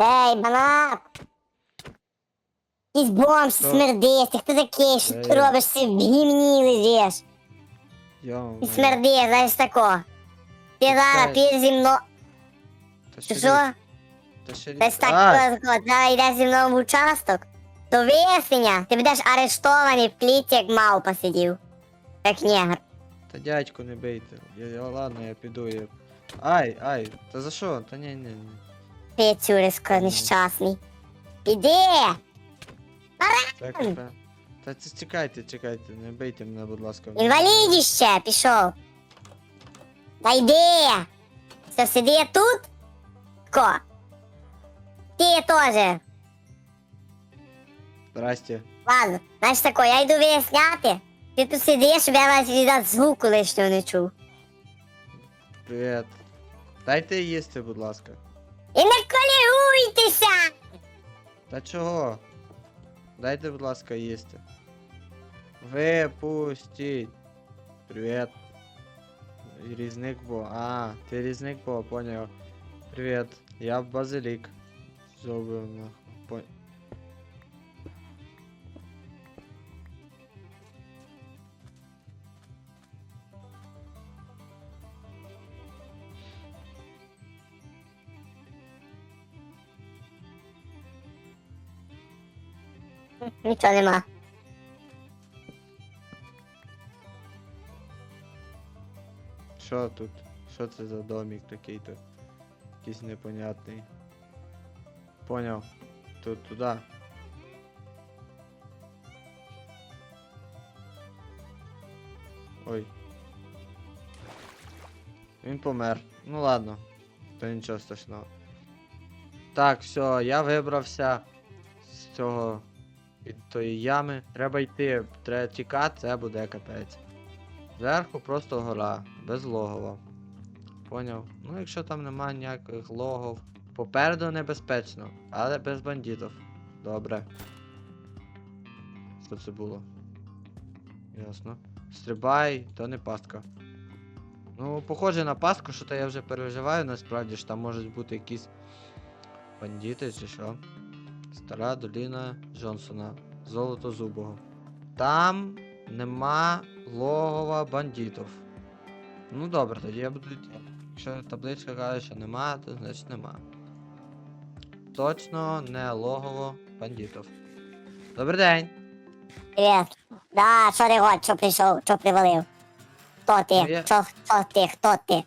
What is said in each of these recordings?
Ей, банат! Якийсь бомж Що? смердить, хто такий, що Ей. ти робиш, ти в гімні лежиш. Йо, І смердиш, знаєш тако. Ти зараз Чекай. підеш зі мною. Та Чи ще що? Та ще. Десь так А, тако, зараз йдеш зі мною в участок. То вияснення, ти будеш арештований в клітці, як мавпа сидів. Як негр. Та дядьку не бийте. Я, я, ладно, я піду. Я... Ай, ай, та за що? Та ні, ні, ні. Пецюрисько нещасний. Іди! Так, та, та це чекайте, чекайте, не бийте мене, будь ласка. Інвалідіще, пішов. Та йди! Все, сиди тут? Ко? Ти теж. Здрасте. Ладно, знаєш тако, я йду виясняти. Ти тут сидиш, щоб я вас від звуку лишнього не чув. Привіт. Дайте їсти, будь ласка. І не колігуйтеся! Та чого? Дайте, будь ласка, їсти. Випустіть. Привіт. Різник бо. А, ти різник бо, поняв. Привіт. Я базилік. Зробив нахуй. Нічого нема. Що тут? Що це за домик такий тут? Якийсь непонятний. Поняв. Тут туди. Ой. Він помер. Ну ладно. То нічого страшного. Так, все, я вибрався з цього від тої ями. Треба йти, треба тікати, це буде капець. Зверху просто гора, без логова. Поняв? Ну, якщо там немає ніяких логов. Попереду небезпечно, але без бандитів. Добре. Що це було? Ясно. Стрибай, то не пастка. Ну, похоже на пастку, що то я вже переживаю, насправді ж там можуть бути якісь бандити чи що. Стара доліна Джонсона. Золото зубого. Там нема логова бандитів. Ну добре, тоді я буду йти. Якщо табличка каже, що нема, то значить нема. Точно не логово бандитів. Добрий день! Привіт. Да, що хочеш, що прийшов, що привалив? Хто ти? Ну, я- Що, хто ти? Хто ти?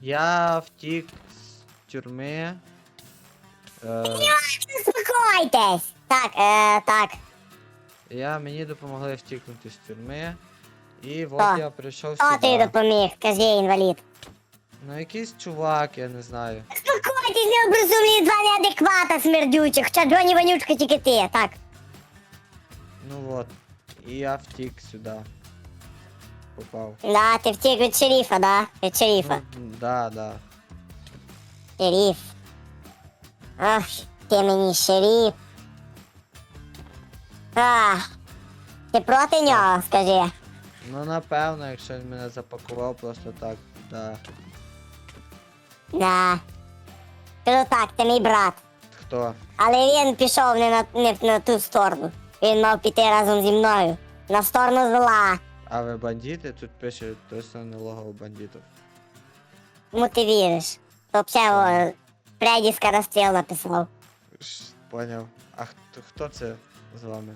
Я втік з тюрми. Е, Успокойтесь! Так, е, так. я, мені допомогли втікнути з тюрми. І от Так. я прийшов Хто ти сюди. допоміг? Кажи, інвалід. Ну якийсь чувак, я не знаю. Успокойтесь, необразумні два неадеквата смердючих, хоча Джоні Вонючка тільки ти, так. Ну от. І я втік сюди. Попав. Да, ти втік від шерифа, да? Від шерифа. Ну, да, да. Шериф. Ах, ти мені шериф. Ах. Ти проти нього, скажи. Ну напевно, якщо він мене запакував просто так, да. Да. Кажу так, ти мій брат. Хто? Але він пішов не на, не на ту сторону. Він мав піти разом зі мною. На сторону зла. А ви бандити? Тут пише точно не логово бандитів. Кому ти віриш? То взагалі Фредді Скоростріл написав. Поняв. А хто, хто це з вами?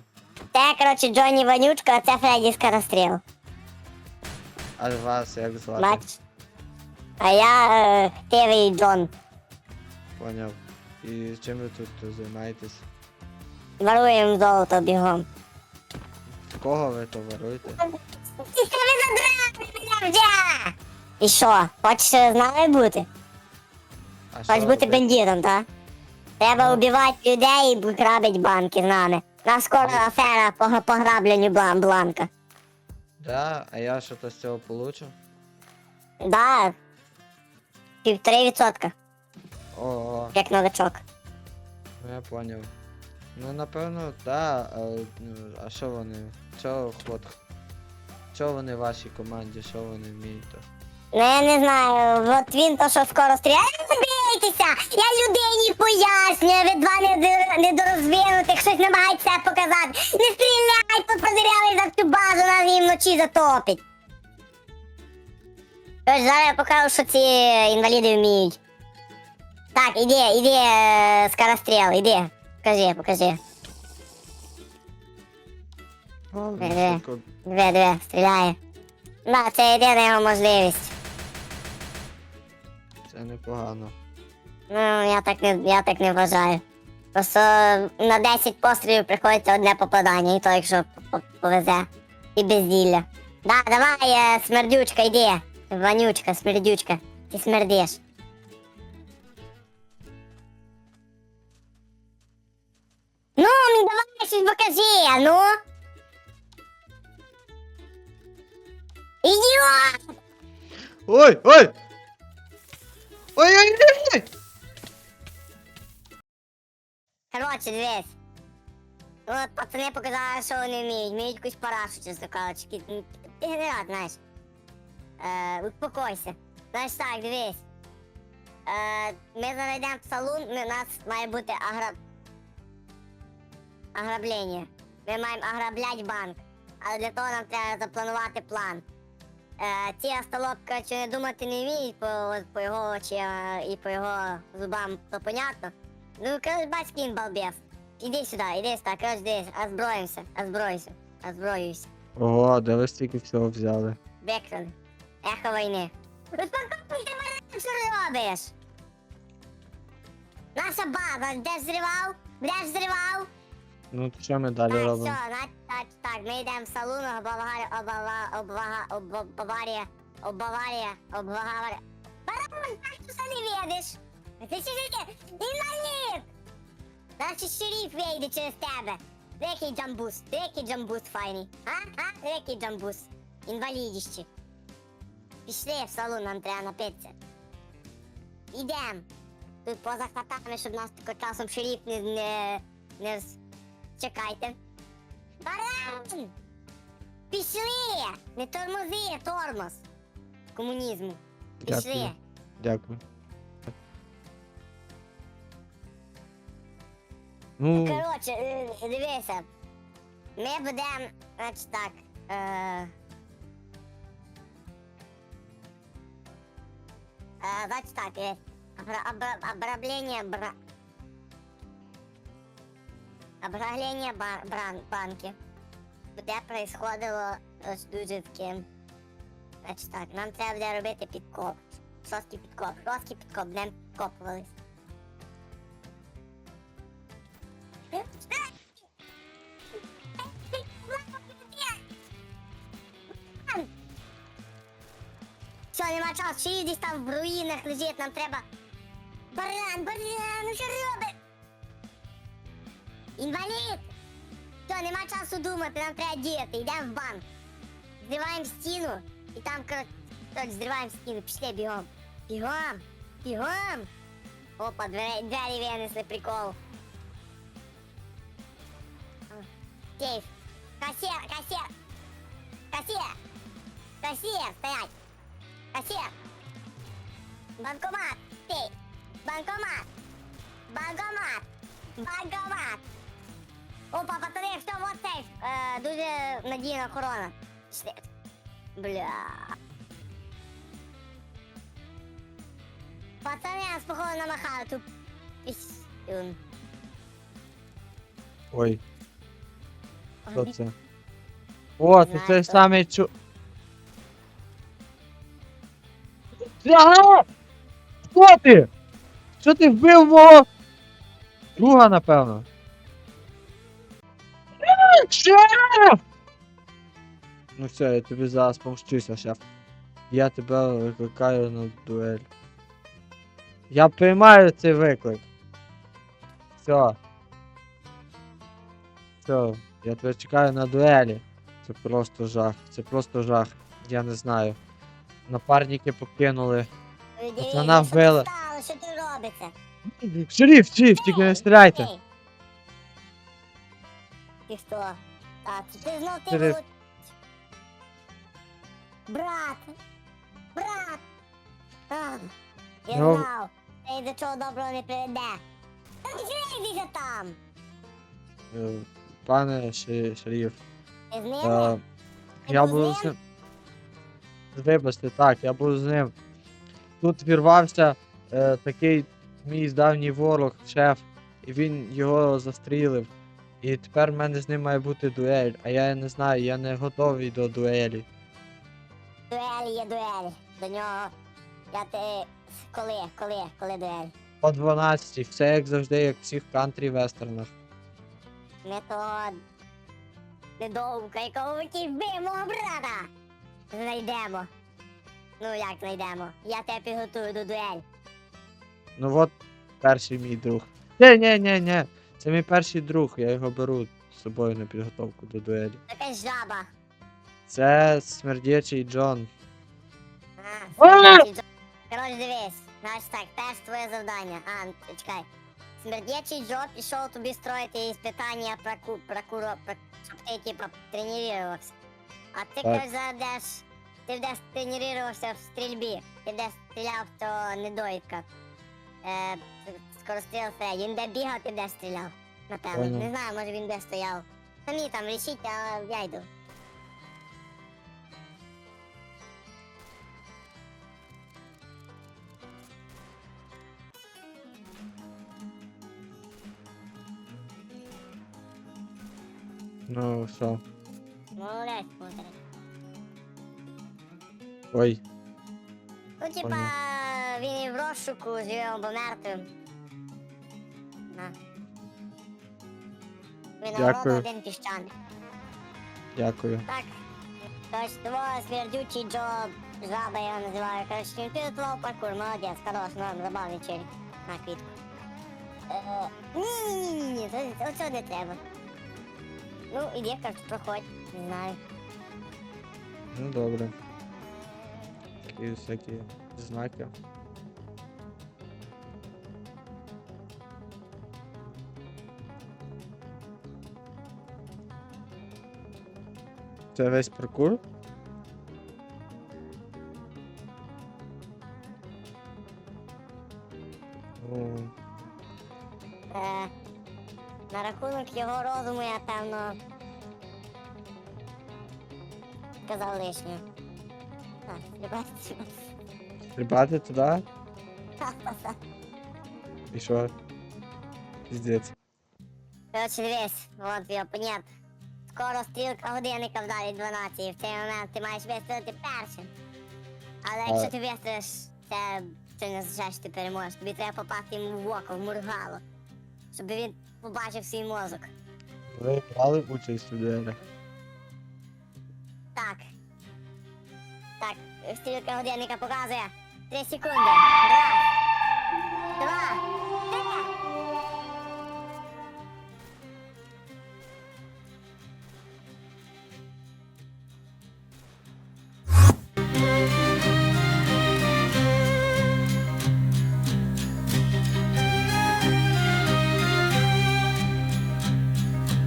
Це, коротше, Джонні Вонючка, а це Фредді Скоростріл. А вас як звати? Бач? А я е, Тивий Джон. Поняв. І чим ви тут займаєтесь? Воруємо золото бігом. Кого ви то воруєте? Ти задрав, мене вже! І що, хочеш з нами бути? А Хочеш що бути бандитом, так? Треба убивати людей і грабити банки з нами. Нас скоро афера по пограбленню блан бланка. Да, а я що то з цього получу? Да. Півтори відсотка, Ого, як новичок. ну я поняв. Ну напевно, да, а, ну, а що вони? Чого от Чого вони в вашій команді, що вони вміють? то? Ну я не знаю, от він то, що скоро стріляє. Не бійтеся! Я людині пояснюю, ви два недо- недорозвинутих, щось намагається показати. Не стріляй, тут продиряли за всю базу, нас її вночі затопить. Тож зараз я покажу, що ці інваліди вміють. Так, іди, іди, е, скоростріл, іди. Покажи, покажи. Е-е. Диви, диви, стріляє. Да, це єдина його можливість. Це непогано. Ну, я так не, я так не вважаю. Просто на 10 пострілів приходиться одне попадання, і то якщо по- повезе. І безділля. Да, давай, е, смердючка, йди. Вонючка, смердючка. Ти смердиш. Ну, мені давай щось покажи, а ну. Ідіот! Ой, ой! Ой-ой-ой! Коротше, дивись. От пацани показали, що вони вміють. Вміють якусь парашу, чесно кажучи. Ти генерат, знаєш. Е, успокойся. Знаєш так, дивись. Е, ми зараз в салон, у нас має бути агра... ограблення. Ми маємо ограблять банк. Але для того нам треба запланувати план. Е, ці остолопки, не думати не вміють по, по його очам і по його зубам, то понятно. Ну, коротше, бач, кін балбес. Іди сюди, іди сюди, коротше, дивись, озброїмося, озброюйся, озброюйся. Ого, де ви стільки всього взяли? Вексон. Ехо війни. Успокойся, ти мене що робиш? Наша база, де ж зривав? Де ж зривав? Ну, то що ми далі Так, робимо? все, так, так, так, ми йдемо в салон, обаварія, обава, обвага, об- Баварія, обаварія, обвага, Барон, так ти все не видиш? Ти ще таке, інвалід! Значить, шериф вийде через тебе. Який джамбус, який джамбус файний, а? А? Який джамбус, інвалідіще. Пішли в салон, нам треба напитися. Ідем. Тут поза хатами, щоб нас тако часом шериф не, не, не з- Чекайте. Баран! Пішли! Не тормози, тормоз. Комунізму. Пішли. Дякую. Дякую. Ну, Коротше, е, дивися. Ми будемо, значить так. Е... Е, значить так, е, обра- бра... Обраблення ба- бран- банки. Буде происходило таким. Значить так, нам треба буде робити підкоп. Жорсткий підкоп, жорсткий підкоп, будемо підкопувались. Все, нема часу, ще десь там в руїнах лежить, нам треба. Баран, баран, ну що робить? Інвалід! Все, нема часу думати, нам треба діяти, йдемо в банк. Зриваємо стіну, і там, коротше, так, зриваємо стіну, пішли бігом. Бігом! Бігом! Опа, двері, двері винесли, прикол. А, Сейф. Кассир, кассир! Кассир! Кассир, стоять! Кассир! Банкомат! Ты! Банкомат! Банкомат! Банкомат! Опа, пацани, що вот сейф! Е, дуже надійна охорона. Пішли. Бля. Пацани, нас походу намахали тут. Пісню. ой, що це? О, це той хто. самий чу... Ага! Хто ти? Що ти вбив мого? Друга, напевно. Шеф! Ну все, я тобі зараз помщуся, шеф. Я тебе викликаю на дуель. Я приймаю цей виклик. Все. Все, я тебе чекаю на дуелі. Це просто жах. Це просто жах. Я не знаю. Напарники покинули. Що вбила. Що тут робиться? Шеріф, шеріф, тільки не стріляйте. Ти хто? А, це ти знов ти. Володь- Брат! Брат! А, я Ну. знав, це до чого доброго не приведе. Та йдися там? Е, Пане шеріф, Ти з ними? е, Ти я був з з ним? ним. Вибачте, так, я був з ним. Тут вірвався е, такий мій давній ворог, шеф, і він його застрілив. І тепер в мене з ним має бути дуель, а я не знаю, я не готовий до дуелі. Дуель є дуель. До нього. Я ти. Коли? Коли? Коли дуель? О 12, все як завжди, як в всіх кантрі вестернах. Ми того недовго, якого вбив мого брата. Знайдемо. Ну як знайдемо? Я тебе підготую до дуель. Ну от перший мій друг. Ні, ні, ні, ні. Це мій перший друг, я його беру з собою на підготовку до дуелі. Якась жаба. Це смердячий Джон. А. Коротше, дивись. Значить так, перше твоє завдання. А, чекай. Смердячий Джо пішов тобі строїти іспитання про ку, про куро, про, щоб ти типа тренувався. А ти Так. кажеш, ти десь тренувався в стрільбі. Ти десь стріляв, то недоїдка. Е, скоростріл Фредді. Він де бігав, ти де стріляв. Напевно. Понял. Не знаю, може він де стояв. Самі там рішіть, а я йду. Ну що? Молодець, молодець. Ой, Ну, типа, Понял. він і в розшуку, живе або мертвим. Дякую. один піщаник. дякую. Так. Того смердючий Джо, жаба я його називаю. Короче, підготував паркур, молодець, хорош, ну, забавний челік. На квітку. Е, Ні-ні-ні, оцього не треба. Ну, іди, короче, проходь, не знаю. Ну добре. Такі всякі знаки. Це весь паркур? О, Е, на рахунок його розуму я певно казав лишнє. Так, ребята. Стрибати туди? І що? Піздець. Коротше, дивись, от твій опонент. Скоро стрілка годинника вдалі 12, і в цей момент ти маєш вистрілити першим. Але А- якщо ти вистрілиш, це, це не означає, що ти переможеш. Тобі треба попасти йому в око, в мургало. Щоб він побачив свій мозок. Ви брали участь у дуелях? Так. Так, стрілка годинника показує. Три секунди. Раз. Два.